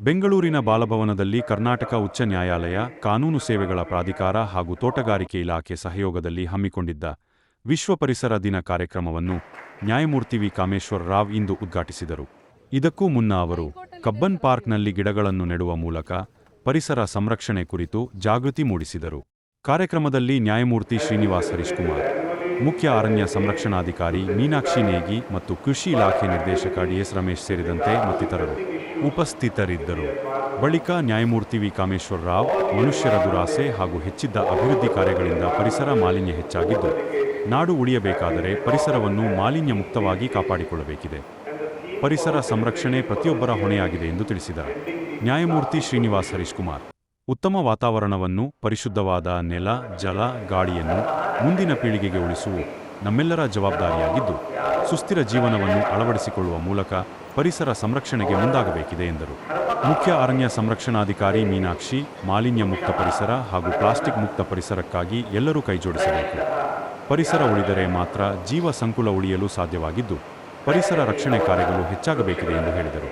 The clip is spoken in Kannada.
ಬೆಂಗಳೂರಿನ ಬಾಲಭವನದಲ್ಲಿ ಕರ್ನಾಟಕ ಉಚ್ಚ ನ್ಯಾಯಾಲಯ, ಕಾನೂನು ಸೇವೆಗಳ ಪ್ರಾಧಿಕಾರ ಹಾಗೂ ತೋಟಗಾರಿಕೆ ಇಲಾಖೆ ಸಹಯೋಗದಲ್ಲಿ ಹಮ್ಮಿಕೊಂಡಿದ್ದ ವಿಶ್ವ ಪರಿಸರ ದಿನ ಕಾರ್ಯಕ್ರಮವನ್ನು ನ್ಯಾಯಮೂರ್ತಿ ವಿ. ಕಾಮೇಶ್ವರ ರಾವ್ ಇಂದು ಉದ್ಘಾಟಿಸಿದರು. ಇದಕ್ಕೂ ಮುನ್ನ ಅವರು ಕಬ್ಬನ್ ಪಾರ್ಕ್ನಲ್ಲಿ ಗಿಡಗಳನ್ನು ನೆಡುವ ಮೂಲಕ ಪರಿಸರ ಸಂರಕ್ಷಣೆ ಕುರಿತು ಜಾಗೃತಿ ಮೂಡಿಸಿದರು. ಕಾರ್ಯಕ್ರಮದಲ್ಲಿ ನ್ಯಾಯಮೂರ್ತಿ ಶ್ರೀನಿವಾಸ್ ಹರೀಶ್ಕುಮಾರ್. ಮುಖ್ಯ ಅರಣ್ಯ ಸಂರಕ್ಷಣಾಧಿಕಾರಿ ಮೀನಾಕ್ಷಿ ನೇಗಿ ಮತ್ತು ಕೃಷಿ ಇಲಾಖೆ ನಿರ್ದೇಶಕ ಡಿಎಸ್ ರಮೇಶ್ ಸೇರಿದಂತೆ ಮತ್ತಿತರರು ಉಪಸ್ಥಿತರಿದ್ದರು. ಬಳಿಕ ನ್ಯಾಯಮೂರ್ತಿ ವಿ. ಕಾಮೇಶ್ವರ ರಾವ್ ಮನುಷ್ಯರ ದುರಾಸೆ ಹಾಗೂ ಹೆಚ್ಚಿದ್ದ ಅಭಿವೃದ್ಧಿ ಕಾರ್ಯಗಳಿಂದ ಪರಿಸರ ಮಾಲಿನ್ಯ ಹೆಚ್ಚಾಗಿದ್ದು, ನಾಡು ಉಳಿಯಬೇಕಾದರೆ ಪರಿಸರವನ್ನು ಮಾಲಿನ್ಯ ಮುಕ್ತವಾಗಿ ಕಾಪಾಡಿಕೊಳ್ಳಬೇಕಿದೆ. ಪರಿಸರ ಸಂರಕ್ಷಣೆ ಪ್ರತಿಯೊಬ್ಬರ ಹೊಣೆಯಾಗಿದೆ ಎಂದು ತಿಳಿಸಿದರು. ನ್ಯಾಯಮೂರ್ತಿ ಶ್ರೀನಿವಾಸ್ ಹರೀಶ್ಕುಮಾರ್. ಉತ್ತಮ ವಾತಾವರಣವನ್ನು, ಪರಿಶುದ್ಧವಾದ ನೆಲ, ಜಲ, ಗಾಳಿಯನ್ನು ಮುಂದಿನ ಪೀಳಿಗೆಗೆ ಉಳಿಸುವು ನಮ್ಮೆಲ್ಲರ ಜವಾಬ್ದಾರಿಯಾಗಿದ್ದು, ಸುಸ್ಥಿರ ಜೀವನವನ್ನು ಅಳವಡಿಸಿಕೊಳ್ಳುವ ಮೂಲಕ ಪರಿಸರ ಸಂರಕ್ಷಣೆಗೆ ಮುಂದಾಗಬೇಕಿದೆ ಎಂದರು. ಮುಖ್ಯ ಅರಣ್ಯ ಸಂರಕ್ಷಣಾಧಿಕಾರಿ ಮೀನಾಕ್ಷಿ, ಮಾಲಿನ್ಯ ಮುಕ್ತ ಪರಿಸರ ಹಾಗೂ ಪ್ಲಾಸ್ಟಿಕ್ ಮುಕ್ತ ಪರಿಸರಕ್ಕಾಗಿ ಎಲ್ಲರೂ ಕೈಜೋಡಿಸಬೇಕು. ಪರಿಸರ ಉಳಿದರೆ ಮಾತ್ರ ಜೀವ ಸಂಕುಲ ಉಳಿಯಲು ಸಾಧ್ಯವಾಗಿದ್ದು, ಪರಿಸರ ರಕ್ಷಣೆ ಕಾರ್ಯಗಳು ಹೆಚ್ಚಾಗಬೇಕಿದೆ ಎಂದು ಹೇಳಿದರು.